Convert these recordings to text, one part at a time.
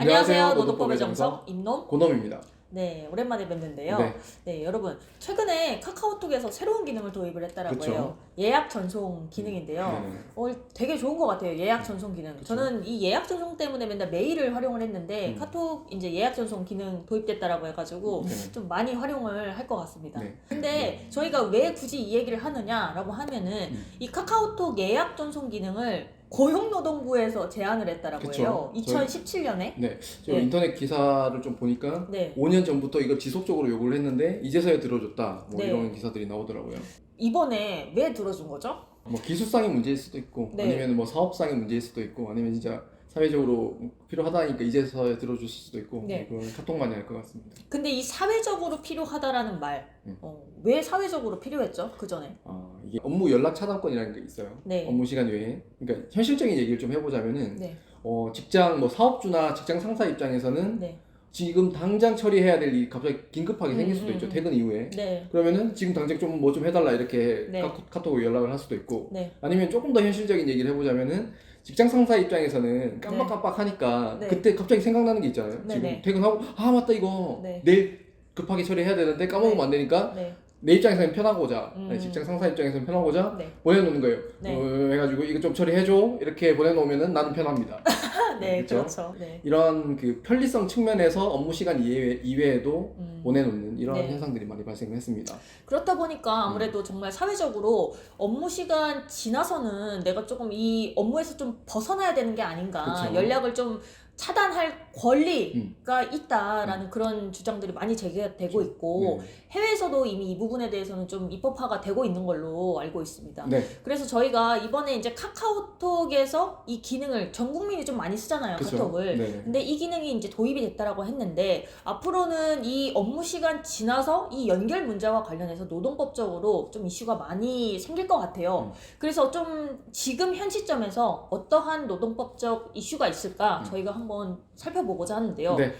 안녕하세요. 노동법의 정석 임놈. 고놈입니다. 네, 오랜만에 뵙는데요. 네. 네, 여러분 최근에 카카오톡에서 새로운 기능을 도입을 했다라고 그쵸. 해요. 예약 전송 기능인데요. 네네. 어, 되게 좋은 것 같아요. 예약 전송 기능. 그쵸. 저는 이 예약 전송 때문에 맨날 메일을 활용을 했는데 음. 카톡 이제 예약 전송 기능 도입됐다라고 해가지고 네네. 좀 많이 활용을 할 것 같습니다. 네. 근데 저희가 왜 굳이 이 얘기를 하느냐라고 하면은 음. 이 카카오톡 예약 전송 기능을 고용노동부에서 제안을 했다라고 그쵸. 해요. 저희- 2017년에. 네, 저 네. 인터넷 기사를 좀 보니까 네. 5년 전부터 이걸 지속적으로 요구를 했는데 이제서야 들어줬다. 뭐 네. 이런 기사들이 나오더라고요. 이번에 왜 들어준 거죠? 뭐 기술상의 문제일 수도 있고 네. 아니면 뭐 사업상의 문제일 수도 있고 아니면 진짜 사회적으로 필요하다니까 이제서야 들어줬을 수도 있고 네. 뭐 그런 카톡만이 할 것 같습니다. 근데 이 사회적으로 필요하다라는 말, 음. 어, 왜 사회적으로 필요했죠? 그 전에. 아 이게 업무 연락 차단권이라는 게 있어요. 네. 업무 시간 외에. 그러니까 현실적인 얘기를 좀 해보자면은 네. 어, 직장 뭐 사업주나 직장 상사 입장에서는 네. 지금 당장 처리해야 될 일이 갑자기 긴급하게 생길 음, 수도 음, 있죠. 음. 퇴근 이후에. 네. 그러면은 지금 당장 좀 뭐 좀 해달라 이렇게 네. 카, 카톡으로 연락을 할 수도 있고 네. 아니면 조금 더 현실적인 얘기를 해보자면은 직장 상사 입장에서는 깜빡깜빡하니까 네. 그때 갑자기 생각나는 게 있잖아요. 네, 지금 네. 퇴근하고 아 맞다 이거 네. 내일 급하게 처리해야 되는데 까먹으면 네. 안 되니까 네. 내 입장에서는 편하고자 음. 직장 상사 입장에서는 편하고자 네. 보내놓는 거예요. 네. 어, 해가지고 이거 좀 처리해줘 이렇게 보내놓으면은 나는 편합니다. 네. 그렇죠. 네. 이런 그 편리성 측면에서 업무 시간 이외, 이외에도 음. 보내놓는 이런 네. 현상들이 많이 발생했습니다. 그렇다 보니까 음. 아무래도 정말 사회적으로 업무 시간 지나서는 내가 조금 이 업무에서 좀 벗어나야 되는 게 아닌가. 그쵸. 연락을 좀 차단할 권리가 있다라는 그런 주장들이 많이 제기되고 있고 네. 해외에서도 이미 이 부분에 대해서는 좀 입법화가 되고 있는 걸로 알고 있습니다. 네. 그래서 저희가 이번에 이제 카카오톡에서 이 기능을 전 국민이 좀 많이 쓰잖아요, 그쵸. 카톡을. 네. 근데 이 기능이 이제 도입이 됐다라고 했는데 앞으로는 이 업무 시간 지나서 이 연결 문제와 관련해서 노동법적으로 좀 이슈가 많이 생길 것 같아요. 음. 그래서 좀 지금 현 시점에서 어떠한 노동법적 이슈가 있을까 음. 저희가 한번 살펴보고자 하는데요. 네.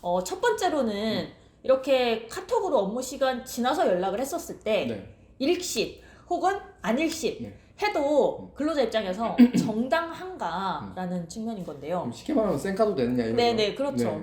어, 첫 번째로는 이렇게 카톡으로 업무 시간 지나서 연락을 했었을 때 네. 일시 혹은 안일시 네. 해도 근로자 입장에서 정당한가라는 측면인 건데요. 쉽게 말하면 쌩까도 되느냐 이런 네네, 거. 그렇죠.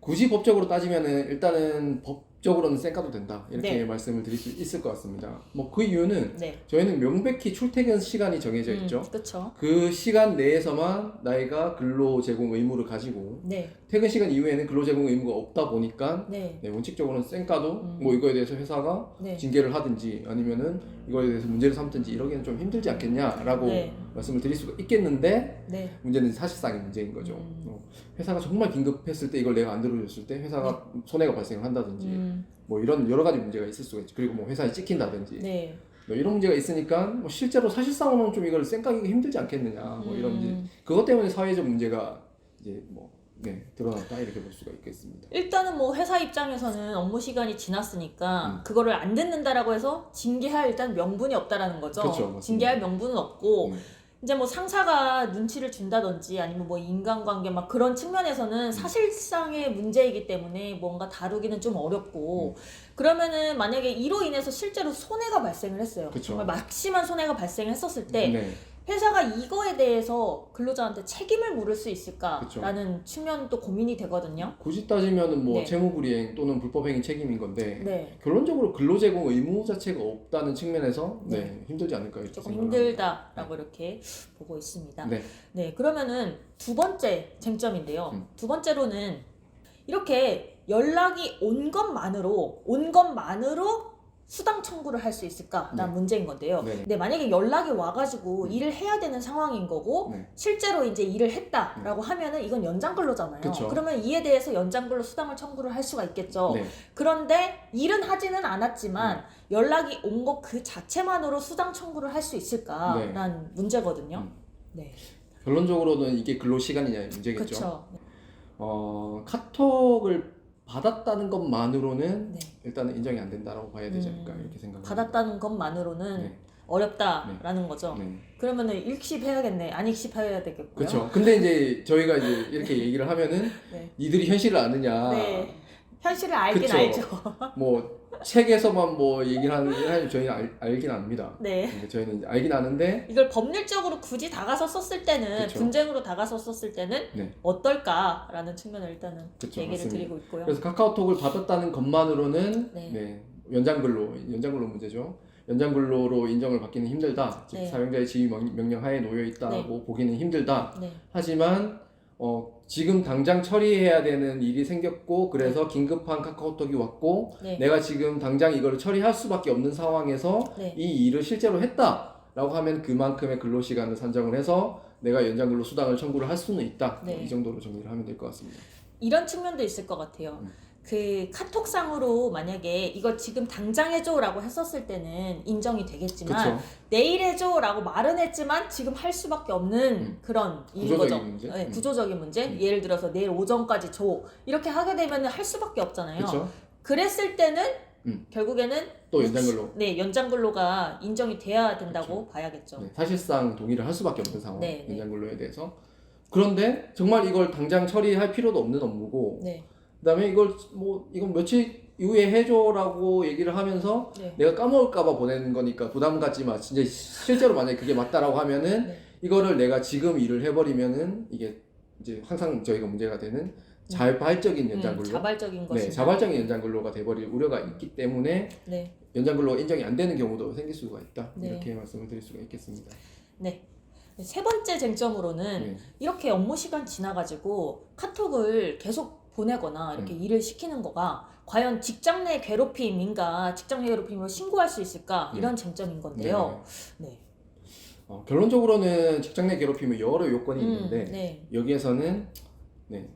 굳이 법적으로 따지면은 일단은 법 적으로는 쌩까도 된다 이렇게 네. 말씀을 드릴 수 있을 것 같습니다. 뭐 그 이유는 네. 저희는 명백히 출퇴근 시간이 정해져 있죠. 그렇죠. 그 시간 내에서만 나이가 근로 제공 의무를 가지고 네. 퇴근 시간 이후에는 근로 제공 의무가 없다 보니까 네. 네, 원칙적으로는 쌩까도 음. 뭐 이거에 대해서 회사가 네. 징계를 하든지 아니면은 이거에 대해서 문제를 삼든지 이러기는 좀 힘들지 않겠냐라고 네. 말씀을 드릴 수가 있겠는데 네. 문제는 사실상의 문제인 거죠. 음. 어, 회사가 정말 긴급했을 때 이걸 내가 안 들어줬을 때 회사가 손해가 발생을 한다든지 음. 뭐 이런 여러 가지 문제가 있을 수가 있죠. 그리고 뭐 회사에 찍힌다든지 네. 뭐 이런 문제가 있으니까 뭐 실제로 사실상으로는 좀 이걸 생각하기 힘들지 않겠느냐 뭐 이런 이제 음. 그것 때문에 사회적 문제가 이제 뭐 네, 드러났다 이렇게 볼 수가 있겠습니다. 일단은 뭐 회사 입장에서는 업무 시간이 지났으니까 음. 그거를 안 듣는다라고 해서 징계할 일단 명분이 없다라는 거죠. 그렇죠, 맞습니다. 징계할 명분은 없고 네. 이제 뭐 상사가 눈치를 준다든지 아니면 뭐 인간관계 막 그런 음. 측면에서는 사실상의 문제이기 때문에 뭔가 다루기는 좀 어렵고 음. 그러면은 만약에 이로 인해서 실제로 손해가 발생을 했어요. 그쵸. 정말 막심한 손해가 발생했었을 때 네. 회사가 이거에 대해서 근로자한테 책임을 물을 수 있을까라는. 측면도 고민이 되거든요. 굳이 따지면은 뭐 네. 채무불이행 또는 불법행위 책임인 건데 네. 결론적으로 근로제공 의무 자체가 없다는 측면에서 네, 네. 힘들지 않을까 이렇게 조금 힘들다라고 이렇게 보고 있습니다. 네. 네, 그러면은 두 번째 쟁점인데요. 음. 두 번째로는 이렇게 연락이 온 것만으로 온 것만으로 수당 청구를 할 수 있을까라는 네. 문제인 건데요. 네. 근데 만약에 연락이 와가지고 음. 일을 해야 되는 상황인 거고 네. 실제로 이제 일을 했다라고 하면은 이건 연장 근로잖아요. 그쵸. 그러면 이에 대해서 연장 근로 수당을 청구를 할 수가 있겠죠. 네. 그런데 일은 하지는 않았지만 음. 연락이 온 것 그 자체만으로 수당 청구를 할 수 있을까라는 문제거든요. 음. 네, 결론적으로는 이게 근로 시간이냐의 문제겠죠. 그렇죠. 어, 카톡을 받았다는 것만으로는 네. 일단은 인정이 안 된다라고 봐야 되지 않을까 음, 이렇게 생각합니다. 받았다는 것만으로는 네. 어렵다라는 거죠. 네. 그러면은 일십 해야겠네. 안일십해야 되겠고요. 그렇죠. 근데 이제 저희가 이제 이렇게 얘기를 하면은 네. 니들이 현실을 아느냐. 네. 현실을 알긴 그쵸. 알죠. 뭐 책에서만 뭐 얘기를 하는 저희는 알, 알긴 압니다. 네. 근데 저희는 이제 알긴 아는데 이걸 법률적으로 굳이 다가서 썼을 때는 그쵸. 분쟁으로 다가서 썼을 때는 네. 어떨까라는 측면을 일단은 그쵸, 얘기를 맞습니다. 드리고 있고요. 그래서 카카오톡을 받았다는 것만으로는 네. 네. 연장근로 연장근로 문제죠. 연장근로로 인정을 받기는 힘들다. 즉 네. 사용자의 지휘 명- 명령 하에 놓여 있다고 보기는 힘들다. 네. 하지만 어, 지금 당장 처리해야 되는 일이 생겼고 그래서 긴급한 카카오톡이 왔고 네. 내가 지금 당장 이거를 처리할 수밖에 없는 상황에서 네. 이 일을 실제로 했다라고 하면 그만큼의 근로 시간을 산정을 해서 내가 연장 근로 수당을 청구를 할 수는 있다. 네. 이 정도로 정리를 하면 될 것 같습니다. 이런 측면도 있을 것 같아요. 음. 그 카톡상으로 만약에 이거 지금 당장 해줘라고 했었을 때는 인정이 되겠지만 그렇죠. 내일 해줘라고 말은 했지만 지금 할 수밖에 없는 음. 그런 일인 구조적인 거죠. 문제? 네, 음. 구조적인 문제. 음. 예를 들어서 내일 오전까지 줘 이렇게 하게 되면 할 수밖에 없잖아요. 그렇죠. 그랬을 때는 음. 결국에는 또 연장 근로. 네 연장 근로가 인정이 돼야 된다고 봐야겠죠. 네, 사실상 동의를 할 수밖에 없는 상황. 네, 네. 연장 근로에 대해서. 그런데 정말 이걸 당장 처리할 필요도 없는 업무고 네, 그다음에 이걸 뭐 이건 며칠 이후에 해줘라고 얘기를 하면서 네, 내가 까먹을까봐 보내는 거니까 부담 갖지 마. 진짜 실제로 만약에 그게 맞다라고 하면은 네. 이거를 내가 지금 일을 해버리면은 이게 이제 항상 저희가 문제가 되는 자발적인 연장 음, 근로, 자발적인 네, 자발적인 연장 근로가 돼버릴 우려가 있기 때문에 네. 연장 근로 인정이 안 되는 경우도 생길 수가 있다. 네. 이렇게 말씀을 드릴 수가 있겠습니다. 세 번째 쟁점으로는 네. 이렇게 업무 시간 지나가지고 카톡을 계속 보내거나 이렇게 일을 시키는 거가 과연 직장 내 괴롭힘인가 직장 내 괴롭힘으로 신고할 수 있을까 네. 이런 쟁점인 건데요. 네. 네. 어, 결론적으로는 직장 내 괴롭힘은 여러 요건이 음, 있는데 네. 여기에서는 네,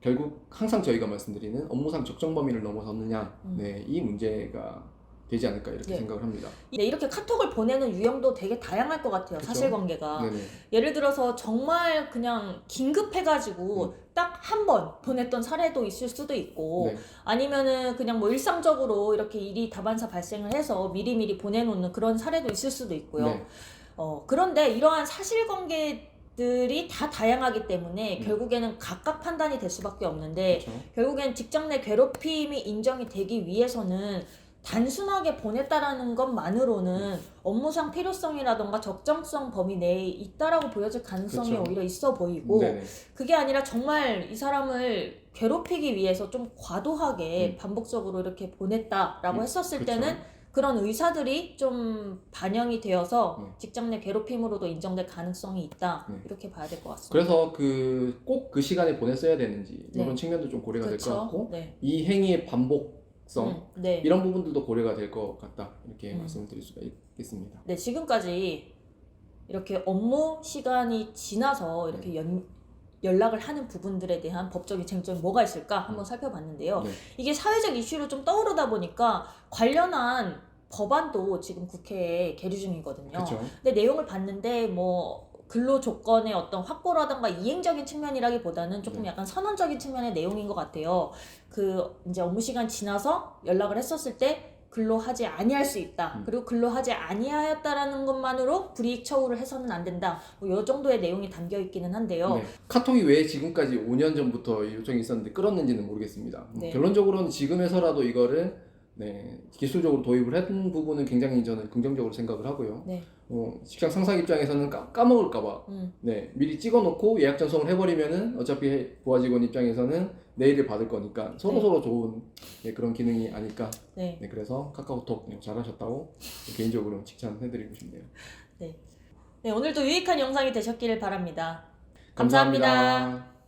결국 항상 저희가 말씀드리는 업무상 적정 범위를 넘어섰느냐 음. 네, 이 문제가 되지 않을까 이렇게 네. 생각을 합니다. 네, 이렇게 카톡을 보내는 유형도 되게 다양할 것 같아요. 그쵸? 사실관계가. 네네. 예를 들어서 정말 그냥 긴급해가지고 음. 딱한 번 보냈던 사례도 있을 수도 있고 네. 아니면은 그냥 뭐 일상적으로 이렇게 일이 다반사 발생을 해서 미리미리 보내놓는 그런 사례도 있을 수도 있고요. 네. 어, 그런데 이러한 사실관계 들이 다 다양하기 때문에 음. 결국에는 각각 판단이 될 수밖에 없는데 그렇죠. 결국엔 직장 내 괴롭힘이 인정이 되기 위해서는 단순하게 보냈다라는 것만으로는 업무상 필요성이라던가 적정성 범위 내에 있다라고 보여질 가능성이 그쵸. 오히려 있어 보이고 네네. 그게 아니라 정말 이 사람을 괴롭히기 위해서 좀 과도하게 음. 반복적으로 이렇게 보냈다라고 음, 했었을 그쵸. 때는 그런 의사들이 좀 반영이 되어서 음. 직장 내 괴롭힘으로도 인정될 가능성이 있다 음. 이렇게 봐야 될 것 같습니다. 그래서 그 꼭 그 시간에 보냈어야 되는지 네. 이런 측면도 좀 고려가 될 것 그렇죠. 같고 네. 이 행위의 반복 성 음, 네. 이런 부분들도 고려가 될 것 같다 이렇게 음. 말씀을 드릴 수가 있겠습니다. 네, 지금까지 이렇게 업무 시간이 지나서 네. 이렇게 연, 연락을 하는 부분들에 대한 법적인 쟁점이 뭐가 있을까 한번 살펴봤는데요. 네. 이게 사회적 이슈로 좀 떠오르다 보니까 관련한 법안도 지금 국회에 계류 중이거든요. 그렇죠. 근데 내용을 봤는데 뭐 근로 조건의 어떤 확보라든가 이행적인 측면이라기보다는 조금 네. 약간 선언적인 측면의 내용인 것 같아요. 그 이제 업무 시간 지나서 연락을 했었을 때 근로하지 아니할 수 있다. 음. 그리고 근로하지 아니하였다라는 것만으로 불이익 처우를 해서는 안 된다. 뭐이 정도의 내용이 담겨 있기는 한데요. 네. 카톡이 왜 지금까지 5년 전부터 이 요청이 있었는데 끌었는지는 모르겠습니다. 음, 네. 결론적으로는 지금에서라도 이거를 네, 기술적으로 도입을 했던 부분은 굉장히 저는 긍정적으로 생각을 하고요. 네. 어, 직장 상사 입장에서는 까, 까먹을까봐 음, 네, 미리 찍어놓고 예약 전송을 해버리면은 어차피 해- 부하 직원 입장에서는 내일을 받을 거니까 서로 네. 서로 좋은 네, 그런 기능이 아닐까. 네. 네, 그래서 카카오톡 네, 잘하셨다고 개인적으로 칭찬해드리고 싶네요. 네, 오늘도 유익한 영상이 되셨기를 바랍니다 감사합니다. 감사합니다.